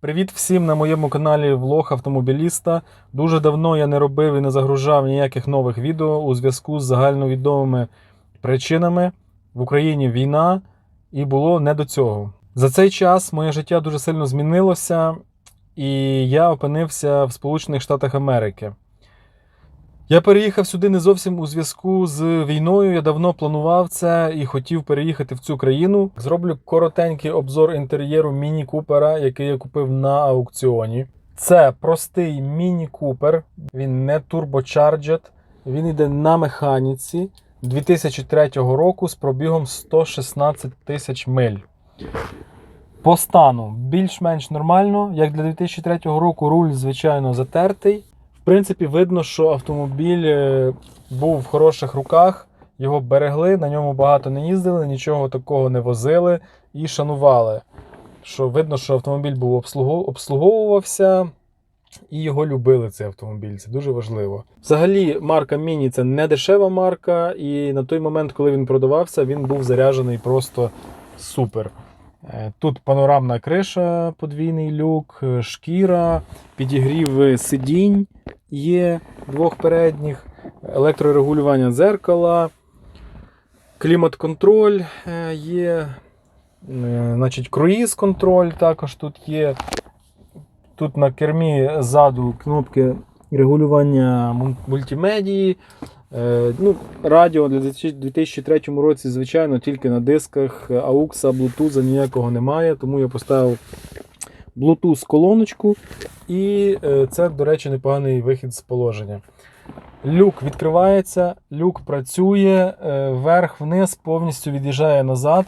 Привіт всім на моєму каналі Влог Автомобіліста. Дуже давно я не робив і не загружав ніяких нових відео у зв'язку з загальновідомими причинами. В Україні війна і було не до цього. За цей час моє життя дуже сильно змінилося, і я опинився в Сполучених Штатах Америки. Я переїхав сюди не зовсім у зв'язку з війною. Я давно планував це і хотів переїхати в цю країну. Зроблю коротенький обзор інтер'єру Міні Купера, який я купив на аукціоні. Це простий Міні Купер. Він не турбочарджет. Він йде на механіці 2003 року з пробігом 116 тисяч миль. По стану більш-менш нормально. Як для 2003 року руль, звичайно, затертий. Принципі, видно, що автомобіль е, був в хороших руках, його берегли, на ньому багато не їздили, нічого такого не возили і шанували. Що видно, що автомобіль був обслугов- обслуговувався і його любили цей автомобіль. Це дуже важливо. Взагалі, марка Міні це не дешева марка, і на той момент, коли він продавався, він був заряджений просто супер. Е, Тут панорамна криша, подвійний люк, е, шкіра, підігрів сидінь є двох передніх, електрорегулювання дзеркала, клімат-контроль е, є, е, значить, круїз-контроль також тут є. Тут на кермі ззаду кнопки регулювання мультимедії. Е, ну, радіо для 2003 році, звичайно, тільки на дисках. AUX, Bluetooth ніякого немає, тому я поставив Bluetooth колоночку. І е, це, до речі, непоганий вихід з положення. Люк відкривається, люк працює, е, вверх-вниз повністю від'їжджає назад.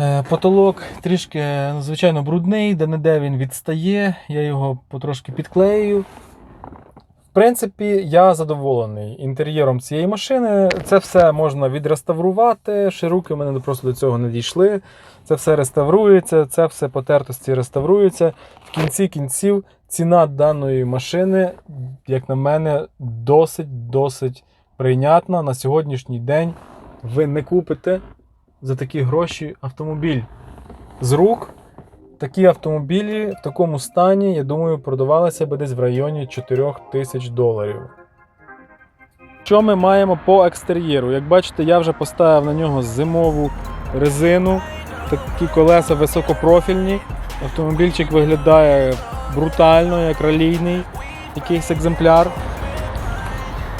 Е, Потолок трішки, ну, звичайно, брудний, де-не-де він відстає, я його потрошки підклею. В принципі, я задоволений інтер'єром цієї машини. Це все можна відреставрувати. Ще мене просто до цього не дійшли. Це все реставрується, це все потертості реставрується. В кінці кінців ціна даної машини, як на мене, досить-досить прийнятна. На сьогоднішній день ви не купите за такі гроші автомобіль з рук. Такі автомобілі в такому стані, я думаю, продавалися би десь в районі 4 тисяч доларів. Що ми маємо по екстер'єру? Як бачите, я вже поставив на нього зимову резину, такі колеса високопрофільні. Автомобільчик виглядає брутально, як ралійний якийсь екземпляр.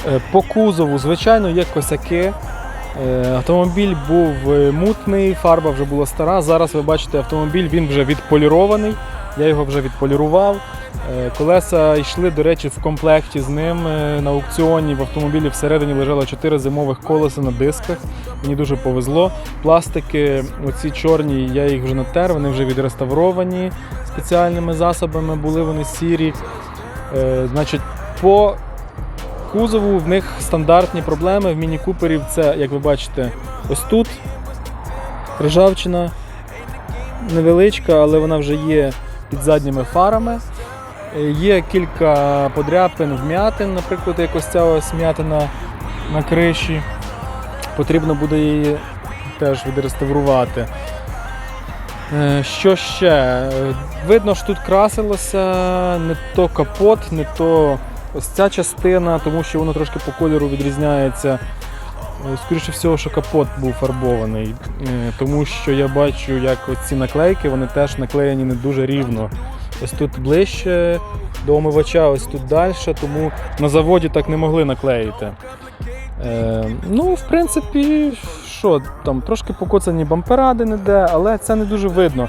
Е, По кузову, звичайно, є косяки. Е, Автомобіль був е, мутний, фарба вже була стара. Зараз ви бачите автомобіль, він вже відполірований. Я його вже відполірував. Е, Колеса йшли, до речі, в комплекті з ним. На аукціоні в автомобілі всередині лежало 4 зимових колеса на дисках. Мені дуже повезло. Пластики, оці чорні, я їх вже натер, вони вже відреставровані спеціальними засобами, були вони сірі. Значить, по кузову в них стандартні проблеми. В міні-куперів це, як ви бачите, ось тут ржавчина невеличка, але вона вже є під задніми фарами. Е, Є кілька подряпин, вмятин, наприклад, як ось ця ось м'ятина на криші. Потрібно буде її теж відреставрувати. Е, Що ще? Е, Видно, що тут красилося не то капот, не то ось ця частина, тому що воно трошки по кольору відрізняється. Е, Скоріше всього, що капот був фарбований, Е, тому що я бачу, як ось ці наклейки вони теж наклеєні не дуже рівно. Ось тут ближче до омивача, ось тут далі, тому на заводі так не могли наклеїти. Е, ну, в принципі, що там, трошки покоцані бампера де-не-де, але це не дуже видно.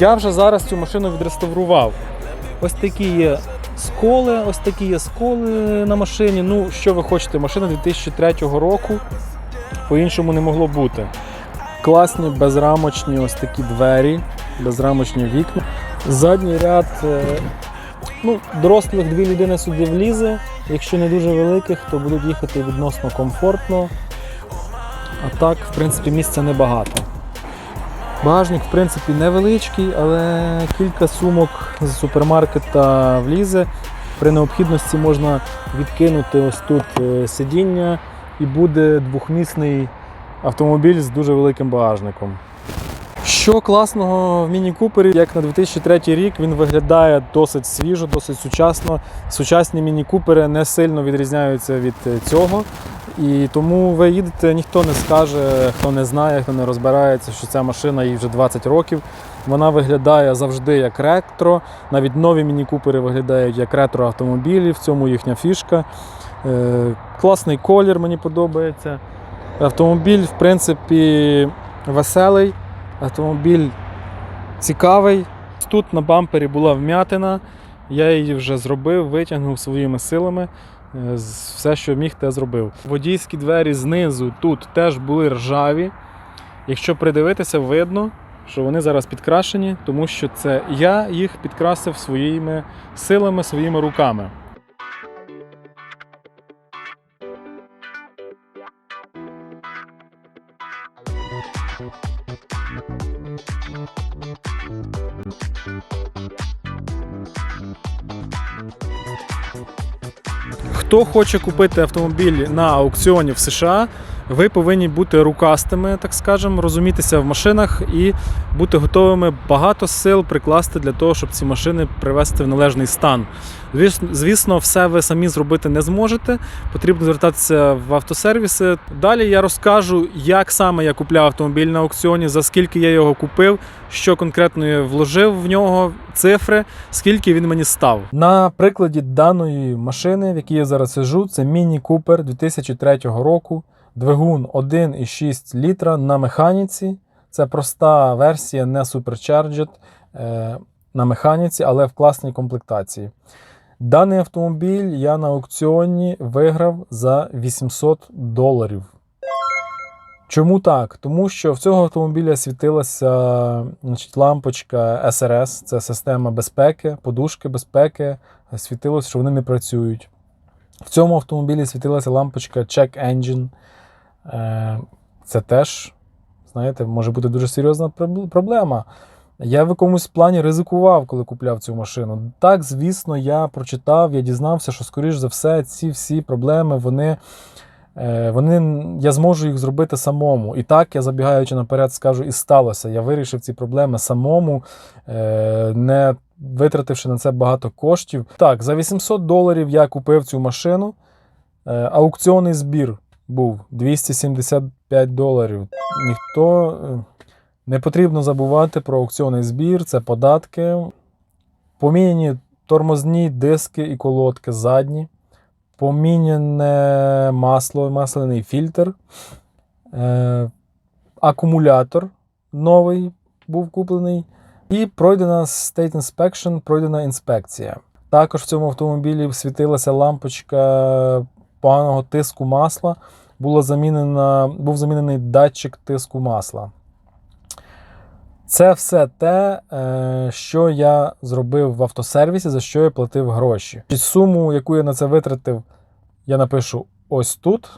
Я вже зараз цю машину відреставрував. Ось такі є сколи, ось такі є сколи на машині. Ну, що ви хочете, машина 2003 року, по-іншому не могло бути. Класні безрамочні ось такі двері, безрамочні вікна. Задній ряд, е, ну, дорослих дві людини сюди влізе. Якщо не дуже великих, то будуть їхати відносно комфортно. А так, в принципі, місця небагато. Багажник, в принципі, невеличкий, але кілька сумок з супермаркета влізе. При необхідності можна відкинути ось тут е, сидіння і буде двохмісний автомобіль з дуже великим багажником. Що класного в Міні Купері, як на 2003 рік, він виглядає досить свіжо, досить сучасно. Сучасні Міні Купери не сильно відрізняються від е, цього. І тому ви їдете, ніхто не скаже, хто не знає, хто не розбирається, що ця машина їй вже 20 років. Вона виглядає завжди як ретро. Навіть нові міні-купери виглядають як ретро автомобілі, в цьому їхня фішка. Е, класний колір, мені подобається. Автомобіль, в принципі, веселий, автомобіль цікавий. Тут на бампері була вмятина. Я її вже зробив, витягнув своїми силами. Е, Все, що міг, те зробив. Водійські двері знизу тут теж були ржаві. Якщо придивитися, видно, що вони зараз підкрашені, тому що це я їх підкрасив своїми силами, своїми руками. Хто хоче купити автомобіль на аукціоні в США, ви повинні бути рукастими, так скажемо, розумітися в машинах і бути готовими багато сил прикласти для того, щоб ці машини привести в належний стан. Звіс- Звісно, все ви самі зробити не зможете. Потрібно звертатися в автосервіси. Далі я розкажу, як саме я купляв автомобіль на аукціоні, за скільки я його купив, що конкретно я вложив в нього, цифри, скільки він мені став. На прикладі даної машини, в якій я зараз сижу, це Міні Купер 2003 року. Двигун 1,6 літра на механіці. Це проста версія, не Supercharged е, на механіці, але в класній комплектації. Даний автомобіль я на аукціоні виграв за 800 доларів. Чому так? Тому що в цього автомобіля світилася значить, лампочка SRS, це система безпеки, подушки безпеки. Світилось, що вони не працюють. В цьому автомобілі світилася лампочка Check Engine. Е, Це теж, знаєте, може бути дуже серйозна проблема. Я в якомусь плані ризикував, коли купляв цю машину. Так, звісно, я прочитав, я дізнався, що, скоріш за все, ці всі проблеми, вони, е, вони, я зможу їх зробити самому. І так, я забігаючи наперед, скажу, і сталося. Я вирішив ці проблеми самому, е, не витративши на це багато коштів. Так, за 800 доларів я купив цю машину. Аукціонний збір був 275 доларів. Ніхто е, не потрібно забувати про аукціонний збір, це податки. Поміняні тормозні диски і колодки задні, поміняне масло, масляний фільтр, е, акумулятор новий був куплений, і пройдена State Inspection, пройдена інспекція. Також в цьому автомобілі світилася лампочка поганого тиску масла. Було замінена, був замінений датчик тиску масла. Це все те, е, що я зробив в автосервісі, за що я платив гроші. Суму, яку я на це витратив, я напишу ось тут.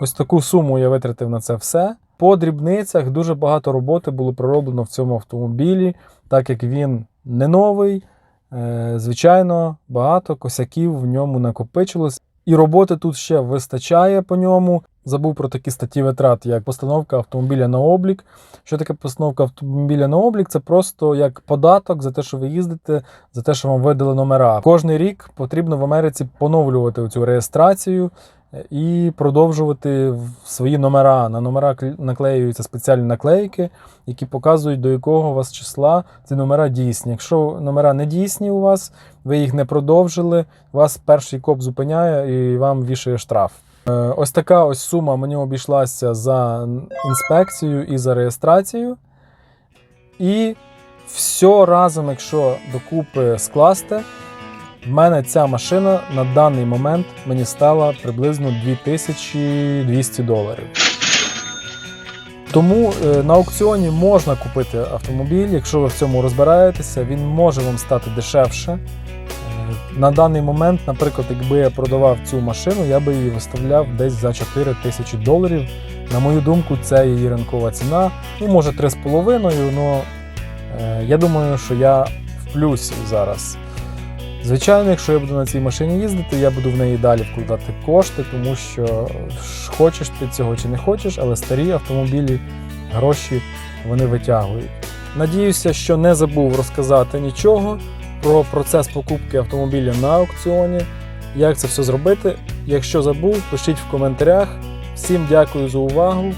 Ось таку суму я витратив на це все. По дрібницях дуже багато роботи було пророблено в цьому автомобілі, так як він не новий. Е, Звичайно, багато косяків в ньому накопичилось. І роботи тут ще вистачає по ньому. Забув про такі статті витрат, як постановка автомобіля на облік. Що таке постановка автомобіля на облік? Це просто як податок за те, що ви їздите, за те, що вам видали номера. Кожний рік потрібно в Америці поновлювати цю реєстрацію е, і продовжувати свої номера. На номера наклеюються спеціальні наклейки, які показують, до якого у вас числа ці номера дійсні. Якщо номера не дійсні у вас, ви їх не продовжили, вас перший коп зупиняє і вам вішає штраф. Е, Ось така ось сума мені обійшлася за інспекцію і за реєстрацію. І все разом, якщо докупи скласти, в мене ця машина на даний момент мені стала приблизно 2200 доларів. Тому е, на аукціоні можна купити автомобіль, якщо ви в цьому розбираєтеся, він може вам стати дешевше. На даний момент, наприклад, якби я продавав цю машину, я би її виставляв десь за 4 тисячі доларів. На мою думку, це її ринкова ціна. Ну, може, 3,5, але я думаю, що я в плюсі зараз. Звичайно, якщо я буду на цій машині їздити, я буду в неї далі вкладати кошти, тому що хочеш ти цього чи не хочеш, але старі автомобілі гроші вони витягують. Надіюся, що не забув розказати нічого про процес покупки автомобіля на аукціоні, як це все зробити. Якщо забув, пишіть в коментарях. Всім дякую за увагу.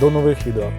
До нових відео.